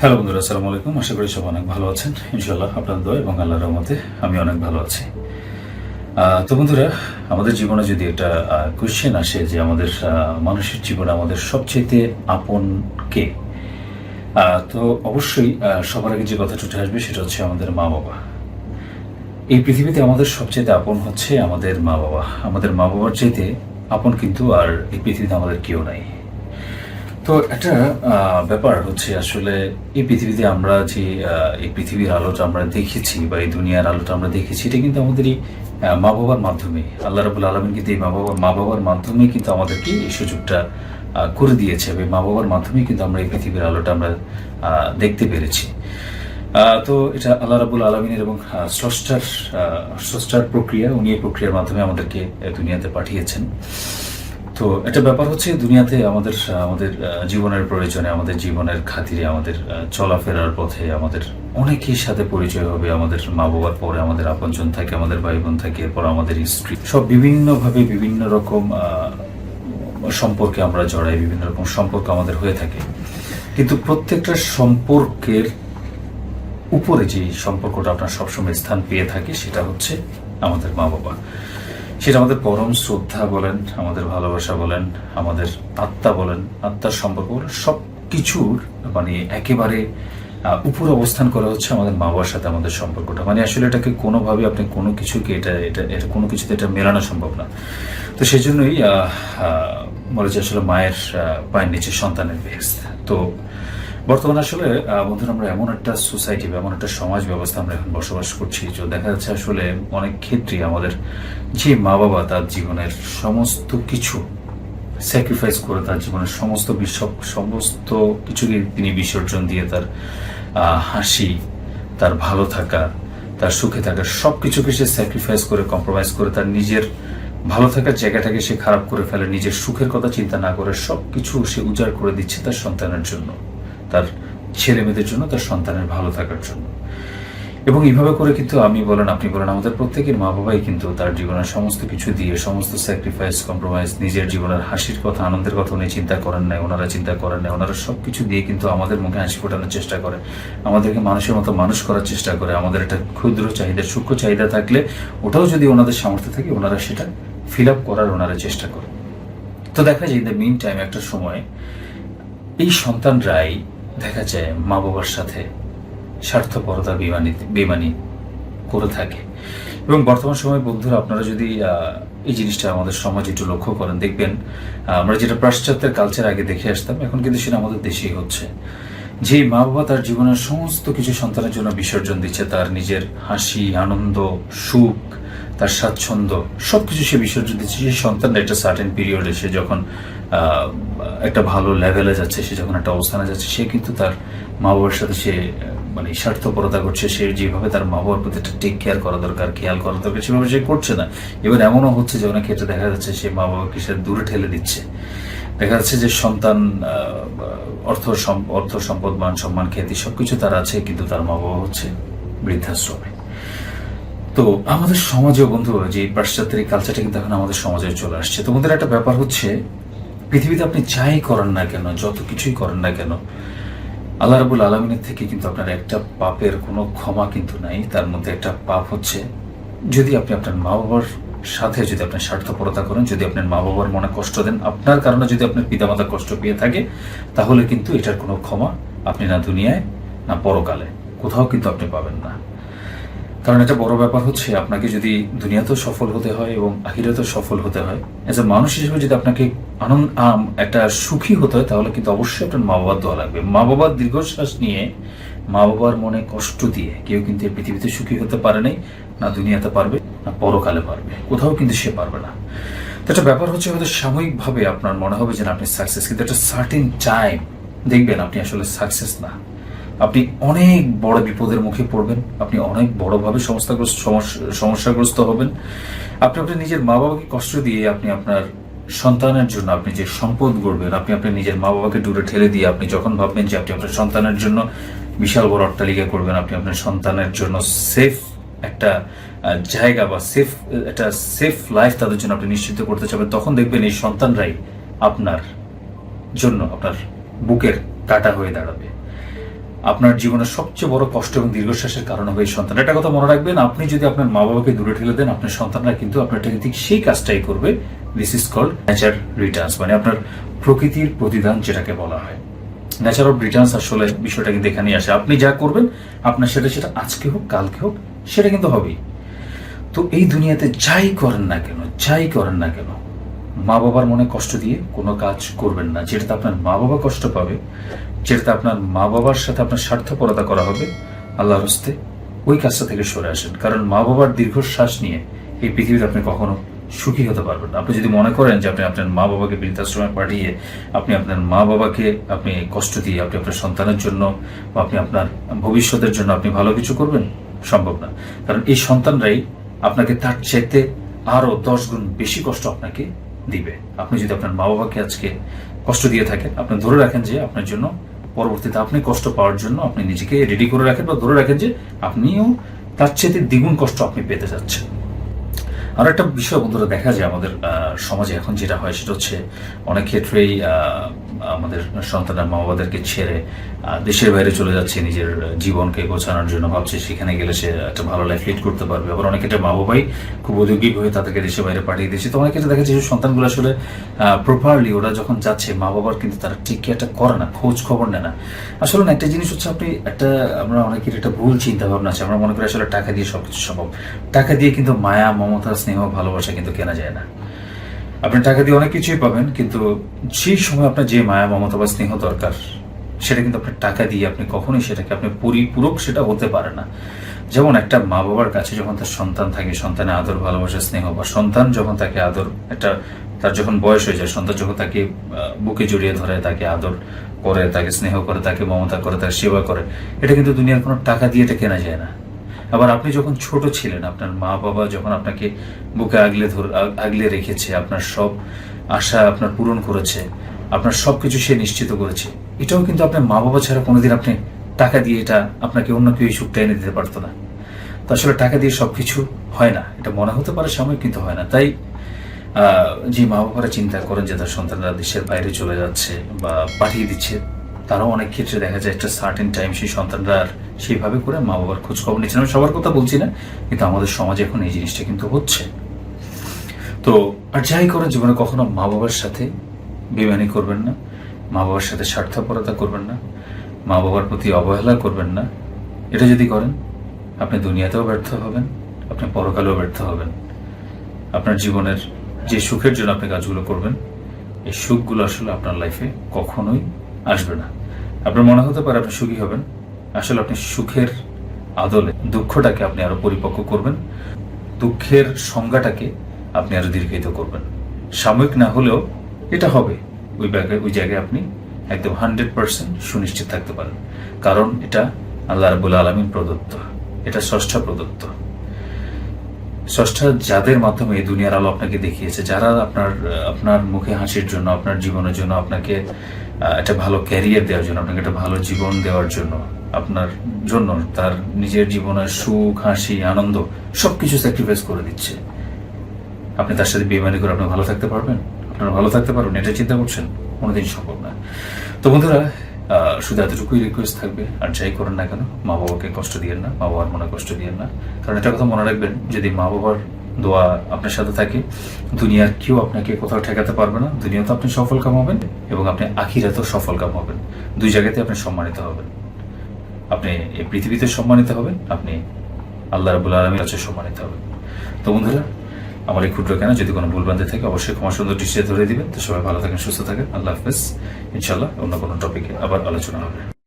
Hello বন্ধুরা, আসসালামু আলাইকুম। আশা করি সব অনেক ভালো আছেন। ইনশাল্লাহ আপনার দোয়া এবং আল্লাহর রহমতে আমি অনেক ভালো আছি। তো বন্ধুরা, আমাদের জীবনে যদি একটা কোয়েশ্চেন আসে যে আমাদের মানুষের জীবনে আমাদের সবচেয়ে আপন কে তো অবশ্যই সবার আগে যে কথাটা উঠে আসবে সেটা হচ্ছে আমাদের মা বাবা। এই পৃথিবীতে আমাদের সবচেয়ে আপন হচ্ছে আমাদের মা বাবা। আমাদের মা বাবার চাইতে আপন কিন্তু আর এই পৃথিবীতে আমাদের কেউ নাই। তো একটা ব্যাপার হচ্ছে আসলে এই পৃথিবীতে আমরা যে এই পৃথিবীর আলোটা আমরা দেখেছি বা এই দুনিয়ার আলোটা আমরা দেখেছি, এটা কিন্তু আমাদেরই মা বাবার মাধ্যমে, আল্লাহ রাবুল আলমিন কিন্তু এই মা বাবার মা বাবার মাধ্যমে কিন্তু আমাদেরকে এই সুযোগটা করে দিয়েছে এবং মা বাবার মাধ্যমেই কিন্তু আমরা এই পৃথিবীর আলোটা আমরা দেখতে পেরেছি। তো এটা আল্লাহ রাবুল আলমিনের এবং স্রষ্টার স্রষ্টার প্রক্রিয়া, উনি এই প্রক্রিয়ার মাধ্যমে আমাদেরকে দুনিয়াতে পাঠিয়েছেন। তো একটা ব্যাপার হচ্ছে, দুনিয়াতে আমাদের আমাদের জীবনের প্রয়োজনে, আমাদের জীবনের খাতিরে, আমাদের চলাফেরার পথে আমাদের অনেকের সাথে পরিচয় হবে, আমাদের মা বাবার পরে আমাদের আপনজন থাকে, আমাদের ভাই বোন থাকে, এরপর আমাদের স্ত্রী। সব বিভিন্নভাবে বিভিন্ন রকম সম্পর্কে আমরা জড়াই, বিভিন্ন রকম সম্পর্ক আমাদের হয়ে থাকে। কিন্তু প্রত্যেকটা সম্পর্কের উপরে যে সম্পর্কটা আপনার সবসময় স্থান পেয়ে থাকে, সেটা হচ্ছে আমাদের মা বাবা সেটা আমাদের পরম শ্রদ্ধা বলেন আমাদের ভালোবাসা বলেন আমাদের আত্মা বলেন আত্মার সম্পর্ক বলেন সব কিছুর মানে একেবারে উপরে অবস্থান করা হচ্ছে আমাদের মা বাবার সাথে আমাদের সম্পর্কটা। মানে আসলে এটাকে কোনোভাবে আপনি কোনো কিছুকে এটা এটা এটা কোনো কিছুতে এটা মেলানো সম্ভব না। তো সেই জন্যই আহ, আহ, বলে যে আসলে মায়ের পায়ের নিচে সন্তানের বেহেস্ত তো বর্তমানে আসলে বন্ধুরা, আমরা এমন একটা সোসাইটি বা এমন একটা সমাজ ব্যবস্থা আমরা এখন বসবাস করছি, যে দেখা যাচ্ছে আসলে অনেক ক্ষেত্রে আমাদের যে মা বাবা তার জীবনের সমস্ত কিছু স্যাক্রিফাইস করে তার জীবনের সমস্ত বিশ্ব সমস্ত কিছুকে তিনি বিসর্জন দিয়ে তার হাসি, তার ভালো থাকা, তার সুখে থাকা সব কিছুকে সে স্যাক্রিফাইস করে কম্প্রোমাইজ করে, তার নিজের ভালো থাকার জায়গাটাকে সে খারাপ করে ফেলে, নিজের সুখের কথা চিন্তা না করে সব কিছু সে উজাড় করে দিচ্ছে তার সন্তানের জন্য। তার ছেলে মেয়েদের জন্য, তার সন্তানের ভালো থাকার জন্য। এবং এইভাবে করে কিন্তু আমি বলেন, আপনি বলেন, আমাদের প্রত্যেকের মা বাবাই কিন্তু তার জীবনের সমস্ত কিছু দিয়ে, সমস্ত স্যাক্রিফাইস কম্প্রোমাইজ নিজের জীবনের হাসির কথা, আনন্দের কথা উনি চিন্তা করেন না ওনারা চিন্তা করেন না ওনারা সব কিছু দিয়ে কিন্তু আমাদের মুখে হাসি ফোটানোর চেষ্টা করে। আমাদেরকে মানুষের মতো মানুষ করার চেষ্টা করে। আমাদের একটা ক্ষুদ্র চাহিদা, সূক্ষ্ম চাহিদা থাকলে ওটাও যদি ওনাদের সামর্থ্য থাকে, ওনারা সেটা ফিল আপ করার ওনারা চেষ্টা করে। তো দেখা যায় দ্য মিন টাইম একটা সময় এই সন্তানরাই দেখা যায় মা বাবার সাথে স্বার্থপরতা বেমানি বেমানি করে থাকে। এবং বর্তমান সময়ে বন্ধুরা, আপনারা যদি এই জিনিসটা আমাদের সমাজে একটু লক্ষ্য করেন, দেখবেন আমরা যেটা পাশ্চাত্যের কালচার আগে দেখে আসতাম, এখন কিন্তু সেটা আমাদের দেশেই হচ্ছে। যে মা বাবা তার জীবনের সমস্ত কিছু সন্তানের জন্য বিসর্জন দিচ্ছে, তার নিজের হাসি, আনন্দ, সুখ, তার স্বাচ্ছন্দ্য, সবকিছু সে বিসর্জন দিচ্ছে। সেই সন্তানটা একটা সার্টেন পিরিয়ডে সে যখন একটা ভালো লেভেলে যাচ্ছে, সে যখন একটা অবস্থানে যাচ্ছে, সে কিন্তু তার মা বাবার সাথে সে মানে স্বার্থপরতা করছে, সে যেভাবে তার মা বাবার প্রতি একটা টেক কেয়ার করা দরকার, খেয়াল করা দরকার, সেভাবে সে করছে না। এবার এমনও হচ্ছে যে অনেক ক্ষেত্রে দেখা যাচ্ছে সে মা বাবাকে সে দূরে ঠেলে দিচ্ছে। দেখা যাচ্ছে যে সন্তান অর্থ অর্থ সম্পদ, মান সম্মান, খ্যাতি সবকিছু তার আছে, কিন্তু তার মা বাবা হচ্ছে বৃদ্ধাশ্রমে। তো আমাদের সমাজে বন্ধু যে পাশ্চাত্যের এই কালচারটা কিন্তু এখন আমাদের সমাজে চলে আসছে। তোমাদের একটা ব্যাপার হচ্ছে পৃথিবীতে আপনি যাই করেন না কেন, যত কিছুই করেন না কেন, আল্লাহ রাবুল আলমিনের থেকে কিন্তু আপনার একটা পাপের কোনো ক্ষমা কিন্তু নাই। তার মধ্যে একটা পাপ হচ্ছে, যদি আপনি আপনার মা বাবার সাথে যদি আপনি স্বার্থপরতা করেন, যদি আপনার মা বাবার মনে কষ্ট দেন, আপনার কারণে যদি আপনার পিতামাতা কষ্ট পেয়ে থাকে, তাহলে কিন্তু এটার কোনো ক্ষমা আপনি না দুনিয়ায়, না পরকালে, কোথাও কিন্তু আপনি পাবেন না। কারণ এটা বড় ব্যাপার হচ্ছে, আপনাকে যদি দুনিয়াতেও সফল হতে হয় এবং আখিরাতেও সফল হতে হয় এজ এ মানুষ হিসেবে যদি আপনাকে আনন্দ, আম, একটা সুখী হতে হয়, তাহলে কিন্তু অবশ্যই আপনার মা বাবার দোয়া লাগবে। মা বাবার দীর্ঘশ্বাস নিয়ে মা বাবার মনে কষ্ট দিয়ে কেউ কিন্তু এই পৃথিবীতে সুখী হতে পারে নাই, না দুনিয়াতে পারবে, না পরকালে পারবে, কোথাও কিন্তু সে পারবে না। তো একটা ব্যাপার হচ্ছে হয়তো সাময়িকভাবে আপনার মনে হবে যে আপনি সাকসেস কিন্তু একটা সার্টিন টাইম দেখবেন আপনি আসলে সাকসেস না। আপনি অনেক বড় বিপদের মুখে পড়বেন, আপনি অনেক বড়ভাবে সমস্যাগ্রস্ত সমস্যাগ্রস্ত হবেন। আপনি আপনার নিজের মা বাবাকে কষ্ট দিয়ে আপনি আপনার সন্তানের জন্য আপনি যে সম্পদ গড়বেন, আপনি আপনার নিজের মা বাবাকে দূরে ঠেলে দিয়ে আপনি যখন ভাববেন যে আপনি আপনার সন্তানের জন্য বিশাল বড় অট্টালিকা করবেন, আপনি আপনার সন্তানের জন্য সেফ একটা জায়গা বা সেফ একটা সেফ লাইফ তাদের জন্য আপনি নিশ্চিত করতে চাবেন তখন দেখবেন এই সন্তানরাই আপনার জন্য, আপনার বুকের কাটা হয়ে দাঁড়াবে। আপনার জীবনের সবচেয়ে বড় কষ্ট এবং দীর্ঘশ্বাসের কারণ হবে এই সন্তান। একটা কথা মনে রাখবেন, আপনি যদি আপনার মা বাবাকে দূরে ঠেলে দেন, আপনার সন্তানরা কিন্তু আপনার থেকে ঠিক সেই কাজটাই করবে। This is called nature returns মানে আপনার প্রকৃতির প্রতিদান যেটাকে বলা হয়। ন্যাচার অফ রিটার্নস আসলে বিষয়টা কিন্তু এখানেই আসে। আপনি যা করবেন, আপনার সেটা সেটা আজকে হোক, কালকে হোক, সেটা কিন্তু হবেই। তো এই দুনিয়াতে যাই করেন না কেন, যাই করেন না কেন মা বাবার মনে কষ্ট দিয়ে কোনো কাজ করবেন না। যেটাতে আপনার মা বাবা কষ্ট পাবে, যেটাতে আপনার মা বাবার সাথে আপনার স্বার্থপরতা করা হবে, আল্লাহর হস্তে ওই কাজটা থেকে সরে আসেন। কারণ মা বাবার দীর্ঘশ্বাস নিয়ে এই পৃথিবীতে আপনি কখনো সুখী হতে পারবেন আপনি যদি মনে করেন যে আপনি আপনার মা বাবাকে বৃদ্ধাশ্রমে পাঠিয়ে আপনি আপনার মা বাবাকে আপনি কষ্ট দিয়ে আপনি আপনার সন্তানের জন্য বা আপনি আপনার ভবিষ্যতের জন্য আপনি ভালো কিছু করবেন? সম্ভব না। কারণ এই সন্তানরাই আপনাকে তার চাইতে আরও দশ গুণ বেশি কষ্ট আপনাকে দিবে। আপনি যদি আপনার মা বাবাকে আজকে কষ্ট দিয়ে থাকেন, আপনি ধরে রাখেন যে আপনার জন্য পরবর্তীতে আপনি কষ্ট পাওয়ার জন্য আপনি নিজেকে রেডি করে রাখেন বা ধরে রাখেন যে আপনিও তার চেয়ে দ্বিগুণ কষ্ট আপনি পেতে যাচ্ছেন আর একটা বিষয় বন্ধুরা, দেখা যায় আমাদের সমাজে এখন যেটা হয় সেটা হচ্ছে অনেক ক্ষেত্রেই আমাদের সন্তানের মা বাবাদেরকে ছেড়ে দেশের বাইরে চলে যাচ্ছে, নিজের জীবনকে গোছানোর জন্য ভাবছে, সেখানে গেলে সে একটা ভালো লাইফ লিড করতে পারবে। আবার অনেক ক্ষেত্রে মা বাবাই খুব উদ্যোগী হয়ে তাদেরকে দেশের বাইরে পাঠিয়ে দিচ্ছে তো অনেক ক্ষেত্রে দেখা যাচ্ছে যে সন্তানগুলো আসলে প্রপারলি ওরা যখন যাচ্ছে মা বাবার কিন্তু তারা ঠিক একটা করে না, খোঁজ খবর নেয় না। আসলে না, একটা জিনিস হচ্ছে আপনি একটা, আমরা অনেকের একটা ভুল চিন্তা ভাবনা আছে। আমরা মনে করি আসলে টাকা দিয়ে সবকিছু সম্ভব। টাকা দিয়ে কিন্তু মায়া, মমতা স্নেহ ভালোবাসা কিন্তু কেনা যায় না। আপনি টাকা দিয়ে অনেক কিছুই পাবেন, কিন্তু সেই সময় আপনার যে মায়া, মমতা বা স্নেহ দরকার, সেটা কিন্তু আপনি টাকা দিয়ে আপনি কখনোই সেটাকে আপনি পরিপূরক সেটা হতে পারে না। যেমন একটা মা বাবার কাছে যখন তার সন্তান থাকে, সন্তানের আদর, ভালোবাসা, স্নেহ বা সন্তান যখন তাকে আদর, একটা তার যখন বয়স হয়ে যায়, সন্তান যখন তাকে বুকে জড়িয়ে ধরে, তাকে আদর করে, তাকে স্নেহ করে, তাকে মমতা করে তাকে সেবা করে, এটা কিন্তু দুনিয়ার কোনো টাকা দিয়ে এটা কেনা যায় না। আবার আপনি যখন ছোট ছিলেন, আপনার মা বাবা যখন আপনাকে বুকে আগলে ধর আগলে রেখেছে, আপনার সব আশা আপনার পূরণ করেছে, আপনার সব কিছু সে নিশ্চিত করেছে, এটাও কিন্তু আপনার মা বাবা ছাড়া কোনোদিন আপনি টাকা দিয়ে এটা আপনাকে অন্য কেউ এই সুখটা এনে দিতে পারতো না। তো আসলে টাকা দিয়ে সবকিছু হয় না, এটা মনে হতে পারে সাময়িক কিন্তু হয় না। তাই যে মা বাবারা চিন্তা করেন যে তার সন্তানরা দেশের বাইরে চলে যাচ্ছে বা পাঠিয়ে দিচ্ছে তারাও অনেক ক্ষেত্রে দেখা যায় একটা সার্টেন টাইম সেই সন্তানরা আর সেইভাবে করে মা বাবার খোঁজ খবর নিচ্ছে না। সবার কথা বলছি না, কিন্তু আমাদের সমাজে এখন এই জিনিসটা কিন্তু হচ্ছে। তো আর যাই করেন জীবনে কখনো মা বাবার সাথে বেমানি করবেন না মা বাবার সাথে স্বার্থপরতা করবেন না মা বাবার প্রতি অবহেলা করবেন না। এটা যদি করেন, আপনি দুনিয়াতেও ব্যর্থ হবেন, আপনি পরকালেও ব্যর্থ হবেন। আপনার জীবনের যে সুখের জন্য আপনি কাজগুলো করবেন, এই সুখগুলো আসলে আপনার লাইফে কখনোই আসবে না। আপনার মনে হতে পারে আপনি সুখী হবেন। আসলে আপনি সুখের আদলে দুঃখটাকে আপনি আরও পরিপক্ক করবেন। দুঃখের সংজ্ঞাটাকে আপনি আরও দীর্ঘায়িত করবেন। সাময়িক না হলেও এটা হবে। ওই জায়গায় ওই জায়গায় আপনি একদম হান্ড্রেড পার্সেন্ট সুনিশ্চিত থাকতে পারেন। কারণ এটা আল্লাহ রাবুল আলমিন প্রদত্ত। এটা ষষ্ঠা প্রদত্ত। ষষ্ঠা যাদের মাধ্যমে এই দুনিয়ার আলো আপনাকে দেখিয়েছে, যারা আপনার আপনার মুখে হাসির জন্য, আপনার জীবনের জন্য আপনাকে একটা ভালো ক্যারিয়ার দেওয়ার জন্য, আপনাকে একটা ভালো জীবন দেওয়ার জন্য, আপনার জন্য, তার নিজের জীবনের সুখ, হাসি, আনন্দ, সবকিছু স্যাক্রিফাইস করে দিচ্ছে। আপনি তার সাথে বেমানি করে আপনি ভালো থাকতে পারবেন? আপনারা ভালো থাকতে পারবেন? এটা চিন্তা করছেন? কোনোদিন সম্ভব না। তো বন্ধুরা শুধু এতটুকুই রিকোয়েস্ট থাকবে, আর যাই করেন না কেন মা বাবাকে কষ্ট দিয়েন না মা বাবার মনে কষ্ট দিয়েন না। কারণ একটা কথা মনে রাখবেন, যদি মা বাবার দোয়া আপনার সাথে থাকে। দুনিয়ার কেউ আপনাকে কোথাও ঠেকাতে পারবে না। দুনিয়াতে আপনি সফল কামাবেন এবং আপনি আখিরাতেও সফল কামাবেন দুই জায়গাতে আপনি সম্মানিত হবেন। আপনি এই পৃথিবীতে সম্মানিত হবেন, আপনি আল্লাহ রাবুল আলমীর কাছে সম্মানিত হবেন। তো বন্ধুরা, আমার এই ক্ষুদ্র কেন যদি কোনো ভুলভ্রান্তি থাকে, অবশ্যই ক্ষমা সুন্দর দৃষ্টিতে ধরে দিবেন। তো সবাই ভালো থাকেন, সুস্থ থাকেন। আল্লাহ হাফেজ। ইনশাল্লাহ অন্য কোনো টপিকে আবার আলোচনা হবে।